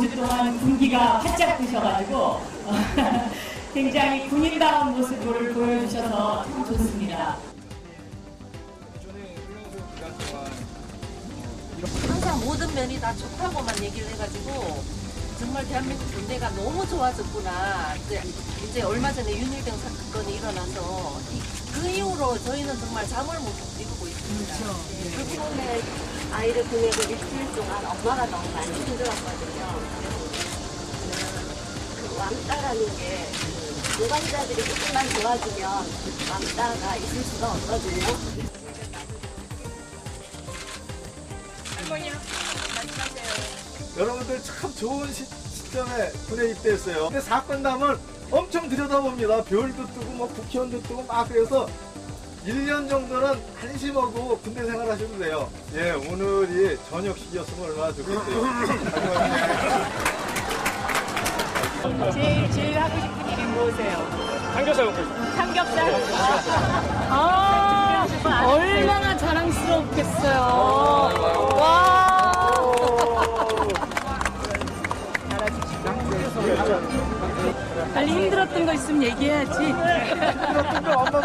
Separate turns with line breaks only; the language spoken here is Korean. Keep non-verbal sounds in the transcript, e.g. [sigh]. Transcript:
그동안 군기가 활짝 드셔가지고 [laughs] 굉장히 군인다운 모습을 보여주셔서 참 좋습니다.
항상 모든 면이 다 좋다고만 얘기를 해가지고 정말 대한민국 군대가 너무 좋아졌구나. 이제, 이제 얼마 전에 윤일병 사건이 일어나서 이- 그 이후로 저희는 정말 잠을 못 이루고 있습니다.
그 처음에 아이를 보내고 일주일 동안 엄마가 너무 많이 힘들었거든요. 그 왕따라는 게 유관자들이 조금만 도와주면 왕따가 있을 수가 없거든요.
여러분들 참 좋은 시, 시점에 군에 입대했어요. 근데 사건담을 엄청 들여다봅니다. 별도 뜨고 뭐 국회의원도 뜨고 막 그래서 1년 정도는 한심하고 군대 생활 하셔도 돼요. 예, 오늘이 저녁식이었으면 얼마나 좋겠어요.
제일 제일 하고 싶은 일이 무엇이에요?
삼겹살 먹고 싶어요.
삼겹살.
아, 얼마나 자랑스럽겠어요. 와. 빨리 힘들었던 거 있으면 얘기해야지.
엄마 보고 싶었지 뭐.